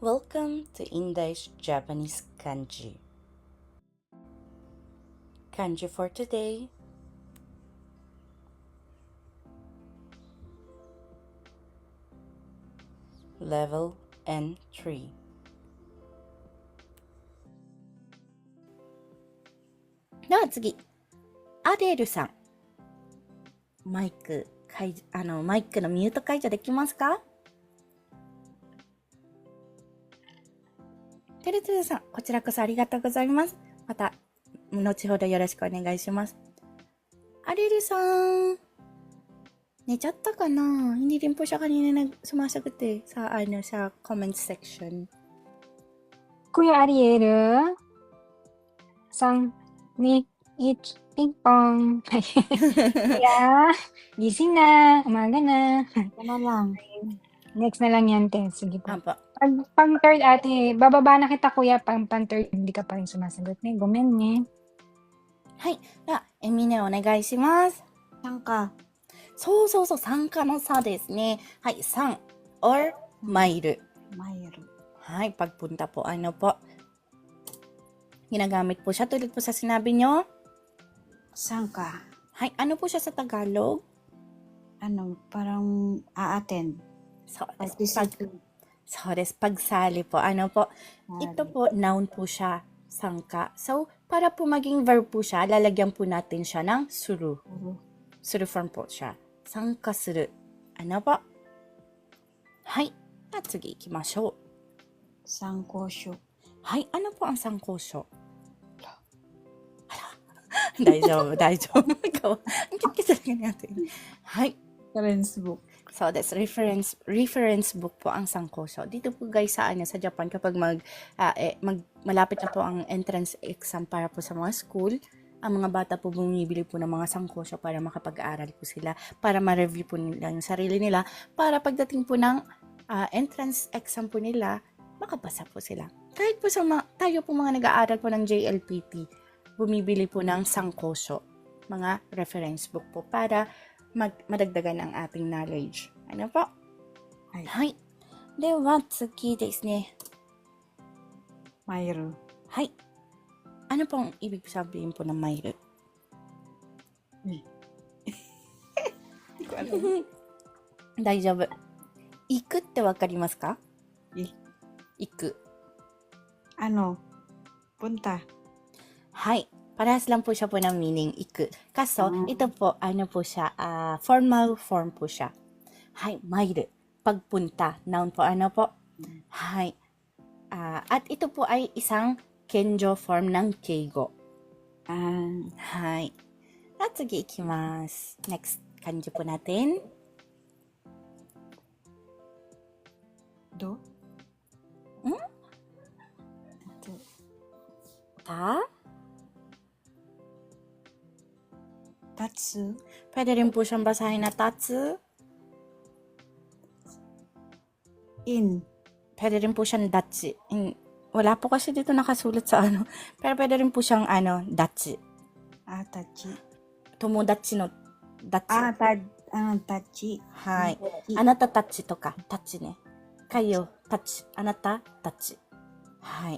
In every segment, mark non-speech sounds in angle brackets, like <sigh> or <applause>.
Welcome to English Japanese Kanji. Kanji for today. Level N3. では次、アデルさん。マイク、解除あの、マイクのミュート解除できますか こちらこそありがとうございます。また、後ほどよろしくお願いします。アリルさん。寝ちゃったかな？イニリンポシャガニネネスマシャグティ。さあ、アイノシャ、コメントセクション。クヨアリエル？三、二、一、ピンポン。<laughs> いやー、ギシナー、マーガナー。ナランネクスナランニャンテン、スギパパ。Pag, pang third ate, bababa na kita kuya, pang, pang third, hindi ka pa rin sumasagot. Ne, gomen ne. はい。では、エミネお願いします。なんか、そうそうそう、参加の差ですね。はい、3 or マイル。マイル。 Hay, pagpunta po, ano po. Ginagamit po siya tulad po sa sinabi nyo. 参加。 Hay, ano po siya sa Tagalog? Ano, parang a-attend. So, pag, Participate. Sores, pagsali po. Ano po? Ito po, noun po siya. Sangka. So, para po maging verb po siya, lalagyan po natin siya ng suru. Suru form po siya. Sangka suru. Ano po? Hai. At sige, ikimashou. Sankosyo. Hai, ano po ang sankosyo? Ala. Daijoubu, daijoubu. Ikaw, ang kit-kit talaga natin. Hai. Reference book. So, that's reference reference book po ang sangkosyo. Dito po guys sa ano, sa Japan kapag mag, ah, eh, mag malapit na po ang entrance exam para po sa mga school, ang mga bata po bumibili po ng mga sangkosyo para makapag-aral po sila, para ma-review po nila yung sarili nila, para pagdating po ng ah, entrance exam po nila, makapasa po sila. Kahit po sa mga, tayo po mga nag-aaral po ng JLPT, bumibili po ng sangkosyo, mga reference book po para mag madagdagan ang ating knowledge. Ano po? はい。はい。では次ですね。マイル。はい。Ano pong ibig sabihin po ng mayroon? Hindi <laughs> ko alam. <laughs> 大丈夫。行くってわかりますかい行く。 Ano, punta. はい。 Parehas lang po siya po ng meaning iku. Kaso, mm. ito po, ano po siya, uh, formal form po siya. Hai, mairu. Pagpunta. Noun po, ano po? Hai. Uh, ah, at ito po ay isang kenjo form ng keigo. Ah. Um, hai. At sige, ikimasu. Next kanji po natin. Do? Hmm? Do. Ta? Tatsu. Pwede rin po siyang basahin na Tatsu. In. Pwede rin po siyang Datsu. In. Wala po kasi dito nakasulat sa ano. Pero pwede rin po siyang ano, Datsu. Ah, Tachi. Tomodachi no Datsu. Ah, ta, ano, Tachi. Hi. Anata Tatsu to ka. Tatsu ne. Kayo, Tatsu. Anata, Tatsu. Hi.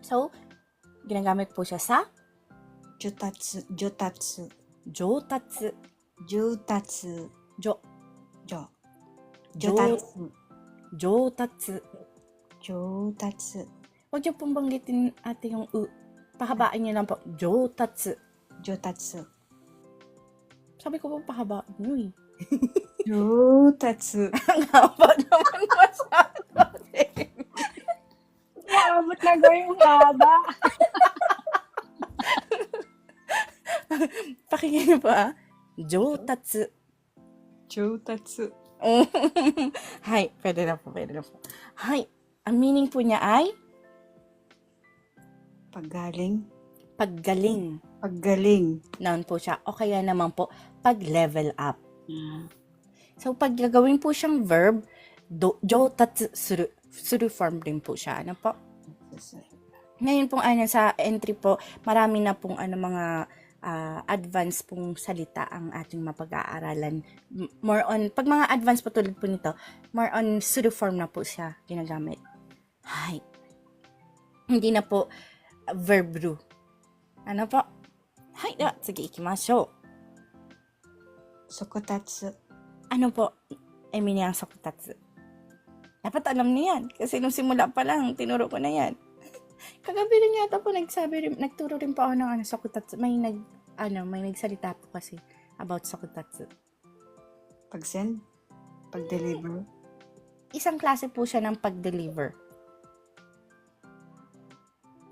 So, ginagamit po siya sa 上達、上達、上達。上達、上、上。上上達、上達。上達、 Huwag niyo pong banggitin ate yung u. Pahabaan niyo lang po. 上達。上達。 Sabi ko po pahabaan niyo eh. <laughs> 上達。 Ang haba naman masyado. Abot na gawin yung haba. <laughs> <laughs> Pakinggan niyo po ah. Jotatsu. Jotatsu. <laughs> Hi, pwede na po, pwede na po. Hi, ang meaning po niya ay? Paggaling. Paggaling. Paggaling. Noun po siya. O kaya naman po, pag-level up. Mm. So, pag gagawin po siyang verb, do, jotatsu suru, suru form din po siya. Ano po? Ngayon pong ano, sa entry po, marami na pong ano, mga ah, advanced pong salita ang ating mapag-aaralan. More on, pag mga advanced po tulad po nito, more on pseudo form na po siya ginagamit. Hay. Hindi na po ah, verb ru. Ano po? Hay, de wa, sige, ikimashou. Sokotatsu. Ano po, Emi ni ang sakutatsu? Dapat alam niya yan. Kasi nung simula pa lang, tinuro ko na yan. Kagabi rin yata po nagsabi rin, nagturo rin po ako ng ano, sakutatsu. May nag, ano, may nagsalita po kasi about sakutatsu. Pag-send. Pag-deliver. Isang klase po siya ng pag-deliver.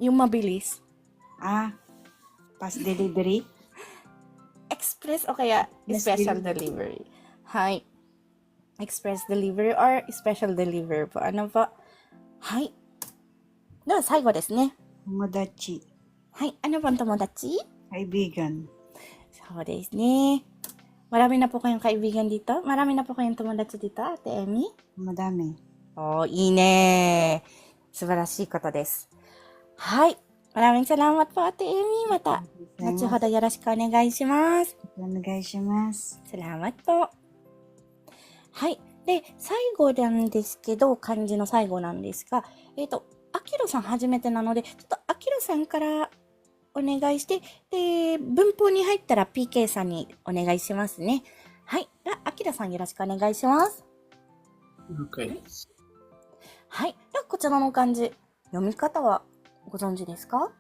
Yung mabilis, Ah. Pass delivery. <laughs> express o kaya Yes, special delivery. Hi. Express delivery or special delivery po. Ano po? Hi. では最後ですね。友達。はい、あのたの友達？はい、ビーガン。そうですね。マラミナポコヨンかいビーガンでた？マラミナポコヨン友達でた？ってエミ？マダメ。おー、いいね。素晴らしいことです。はい。マラミンサラマッパーテエミまた、後ほどよろしくお願いします。お願いします。サラマッパはい。で、最後なんですけど、漢字の最後なんですが、えっ、と、アキロさん初めてなので、ちょっとアキロさんからお願いして、で、文法に入ったら PK さんにお願いしますね。はい。では、アキロさんよろしくお願いします。了解です。はい。では、こちらの漢字、読み方はご存知ですか？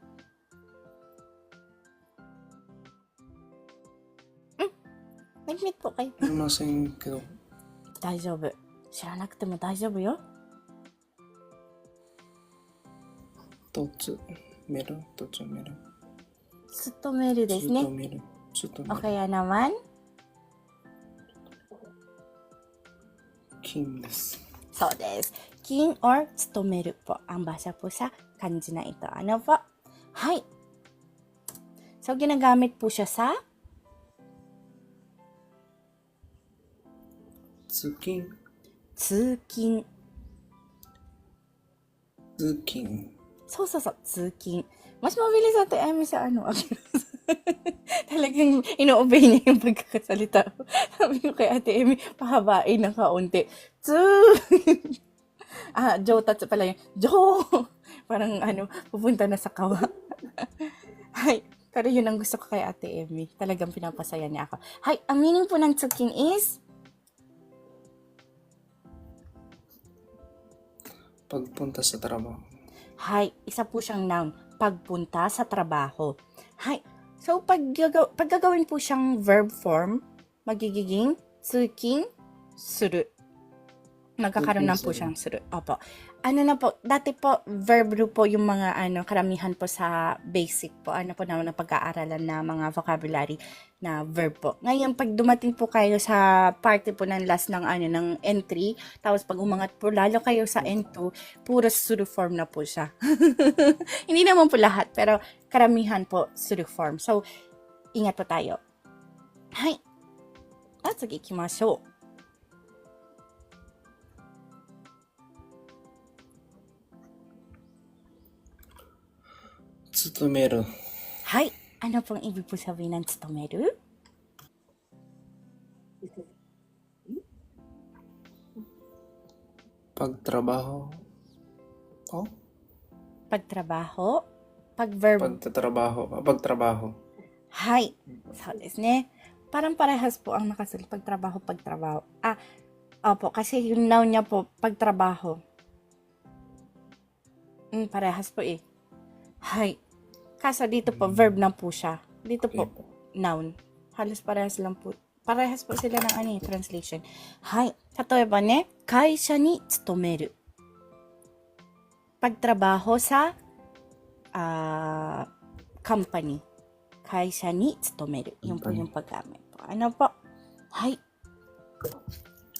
うん。メキメキとかすみませんけど、大丈夫。知らなくても大丈夫よ。とつめるとつめるつとめるですね。つとめる。おはやなまんきんです。そうです。きんをつとめるぽあんばしゃぽしゃ感じないとあのぽはい。そぎながみっぽしゃさ。つきん通勤。通勤。そうそうそう、通勤。Mas mabilis ate Amy sa ano, <laughs> Talagang ino-obey niya yung pagkakasalita. <laughs> Sabi ko kay ate Amy, pahabain ng kaunti. Tsu! <laughs> ah, Joe touch pala yun. Joe! Parang ano, pupunta na sa kawa. Hay, pero yun ang gusto ko kay ate Amy. Talagang pinapasaya niya ako. Hay, ang meaning po ng tsukin is, pagpunta sa trabaho. Hay, isa po siyang noun. Pagpunta sa trabaho. Hay. So, pag, gagaw- pag gagawin po siyang verb form, magigiging tsuking suru. Magkakaroon na po siyang suru. Opo. Ano na po, dati po, verb ru po yung mga ano, karamihan po sa basic po, ano po na, na pag-aaralan na mga vocabulary na verb po. Ngayon, pag dumating po kayo sa party po ng last ng ano, ng entry, tapos pag umangat po, lalo kayo sa N2, puro suru form na po siya. <laughs> Hindi naman po lahat, pero karamihan po suru form. So, ingat po tayo. Hay. At sige, ikimashou. tsutomeru. Hi. Ano pong ibig po sabihin ng tsutomeru? Pagtrabaho. Oh? Pagtrabaho? Pag-verb. Pagtatrabaho. Pagtrabaho. Hi. So, desu ne. Parang parehas po ang nakasul. Pagtrabaho, pagtrabaho. Ah, opo. Kasi yung noun niya po, pagtrabaho. Mm, parehas po eh. Hi. Kaso dito po, verb na po siya. Dito Okay po, po. noun. Halos parehas lang po. Parehas po sila ng ano eh, translation. Hi. 例えばね、会社に勤める。Pagtrabaho sa ah company. 会社に勤める。Yun po Company. yung paggamit po. Ano po? Hi.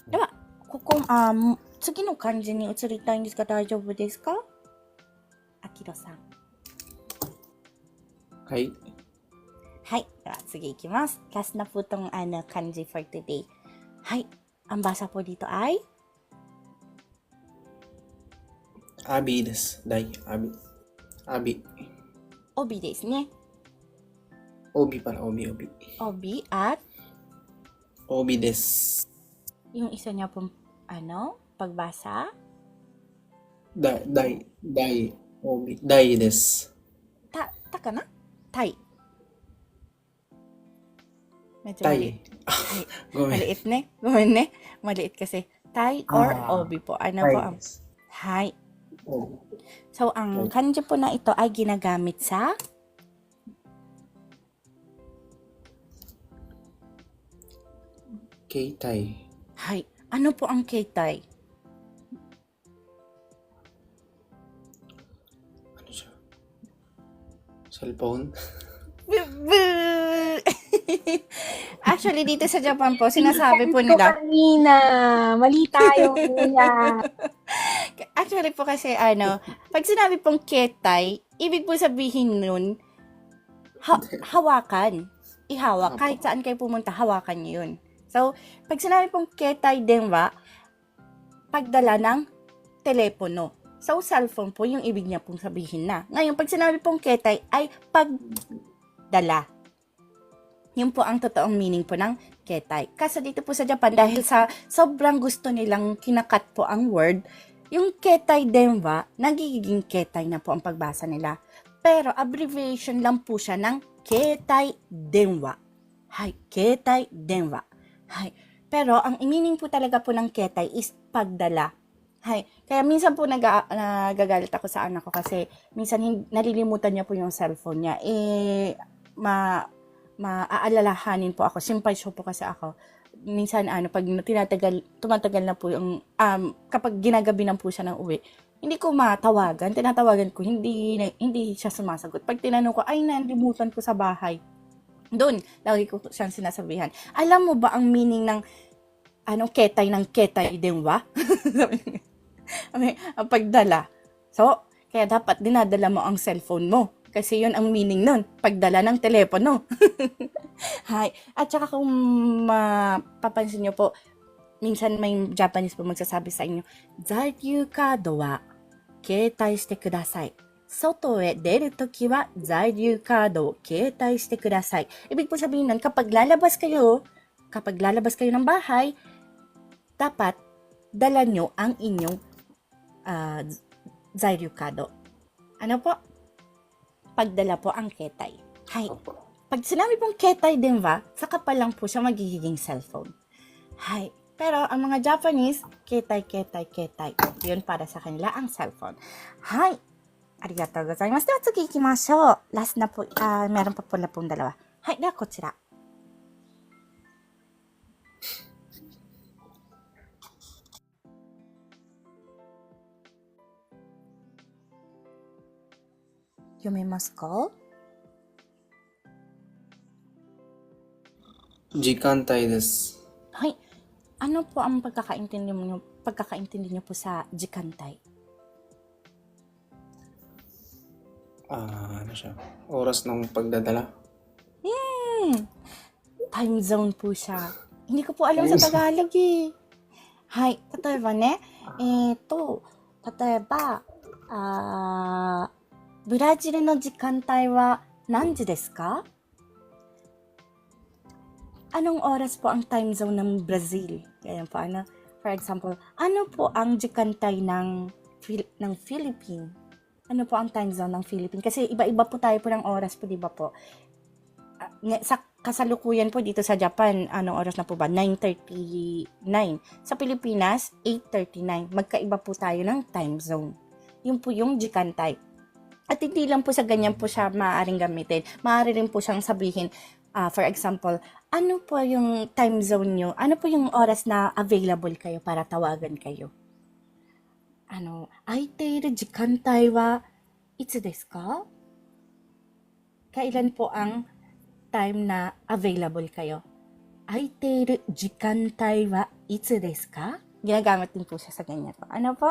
では、ここ、あー次の漢字に移りたいんですが大丈夫ですかあきろさん。 はい。はい。では次いきます。Last na po tong ano, kanji for today. Hay. Ang basa po dito ay アビです。大アビ。アビ。 obi ですね。 Obi pala, obi, obi. Obi at Obi des. yung isa niya pong ano, pagbasa. Dai, dai, dai, obi, dai des. Ta, taka na? Tai. Medyo Tai. maliit. Ay, <laughs> Gomen. maliit ne. Gumen ne. Maliit kasi. Tai or Ah, obi po. Ano po ang... Hai. Obi. So, ang kanji po na ito ay ginagamit sa Keitai. Hai. Ano po ang keitai? Cellphone? <laughs> Actually, dito sa Japan po, sinasabi po nila, kanina. Mali tayo, kuya. <laughs> actually po kasi ano, pag sinabi pong ketai, ibig po sabihin nun, ha- hawakan. Ihawak. Apo. Kahit saan kayo pumunta, hawakan nyo yun. So, pag sinabi pong ketai denwa, pagdala ng telepono. So, cellphone po yung ibig niya pong sabihin na. Ngayon, pag sinabi pong ketay ay pagdala. Yun po ang totoong meaning po ng ketay. Kasi dito po sa Japan, dahil sa sobrang gusto nilang kinakat po ang word, yung ketay denwa, nagiging ketay na po ang pagbasa nila. Pero abbreviation lang po siya ng ketay denwa. Hay, ketay denwa. Hay. Pero ang meaning po talaga po ng ketay is pagdala. Hay. Kaya minsan po nag nagagalit ako sa anak ko kasi minsan nalilimutan niya po yung cellphone niya. Eh, ma maaalalahanin po ako. Simpatyo po kasi ako. Minsan ano, pag tinatagal, tumatagal na po yung, um, kapag ginagabi na po siya ng uwi, hindi ko matawagan. Tinatawagan ko, hindi, hindi siya sumasagot. Pag tinanong ko, ay, nalimutan ko sa bahay. Doon, lagi ko siyang sinasabihan. Alam mo ba ang meaning ng ano, ketay ng ketay denwa? <laughs> <laughs> Ang pagdala. So, kaya dapat dinadala mo ang cellphone mo. Kasi yun ang meaning nun. Pagdala ng telepono. <laughs> Hi. At saka kung mapapansin nyo po, minsan may Japanese po magsasabi sa inyo, Zairyu kado wa ketai shite kudasai. Soto e deru toki wa zairyu kado ketai shite kudasai. Ibig po sabihin nun, kapag lalabas kayo, kapag lalabas kayo ng bahay, dapat dala nyo ang inyong Ah, uh, Zyryukado. Ano po? Pagdala po ang ketay. Hay. Pag sinabi pong ketay din ba, saka pa lang po siya magiging cellphone. Hay. Pero ang mga Japanese, ketay, ketay, ketay. Yun para sa kanila ang cellphone. Hay. Arigatou gozaimasu. Dewa, tsugi ikimashou. Last na po, uh, meron pa po na pong dalawa. Hay, na, kuchira. 読めますか Jikantai des. Hay. Ano po ang pagkakaintindi mo pagkakaintindi niyo po sa jikantay? Ah, ano siya? Oras ng pagdadala. Hmm. Time zone po siya. Hindi ko po alam sa Time zone. Tagalog eh. Hay, 例えばね、えっ、と、例えば、あー ブラジルの時間帯は何時ですか Anong oras po ang time zone ng Brazil? Ganyan po, ano? For example, ano po ang jikantay ng, Phil- ng Philippine? Ano po ang time zone ng Philippine? Kasi iba-iba po tayo po ng oras po, di ba po? Ah, nga- sa kasalukuyan po dito sa Japan, anong oras na po ba? 9.39. Sa Pilipinas, 8.39. Magkaiba po tayo ng time zone. Yun po yung jikantay. At hindi lang po sa ganyan po siya maaaring gamitin. Maaari rin po siyang sabihin, uh, for example, ano po yung time zone nyo? Ano po yung oras na available kayo para tawagan kayo? Ano, aiteru jikantai wa itsu desu ka? Kailan po ang time na available kayo? Aiteru jikantai wa itsu desu ka? Ginagamit din po siya sa ganyan po. Ano po?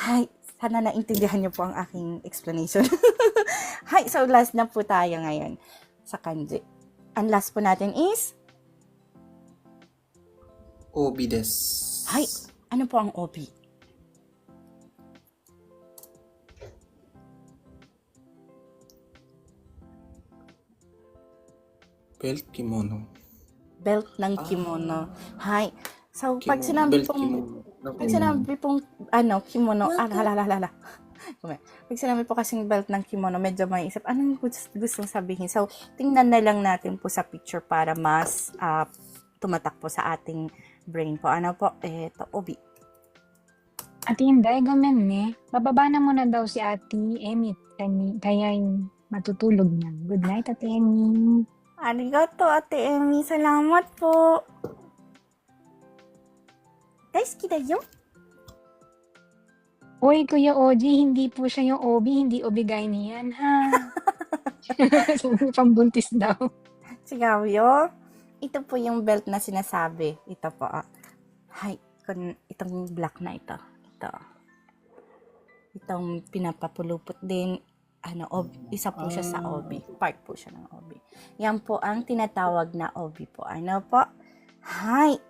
Hi, sana naintindihan niyo po ang aking explanation. <laughs> Hi, so last na po tayo ngayon sa kanji. Ang last po natin is, Obi des. Hi, ano po ang obi? belt kimono. Belt ng kimono. Hi. So, pag Kimono, sinabi pong kimono. Pag sinabi pong, ano, kimono, ah, hala, hala, hala. Pag sinabi po kasing belt ng kimono, medyo may isip, anong gusto, gustong sabihin? So, tingnan na lang natin po sa picture para mas ah, tumatak po sa ating brain po. Ano po? Eto, obi. Ate Inday, gomen ne. Bababa na muna daw si Ate Emmy. Kaya, matutulog na. Good night, Ate Emmy. Arigato, Ate Emmy. Salamat po. Daisuki da yo. Uy, Kuya Oji, hindi po siya yung Obi, hindi Obigay niyan, ha? <laughs> Pambuntis daw. Sigaw yo. Ito po yung belt na sinasabi. Ito po. Ah. Hi. Kun, itong black na ito. Ito. Itong pinapapulupot din. Ano, ob, isa po siya sa obi. Part po siya ng obi. Yan po ang tinatawag na obi po. Ano po? Hi.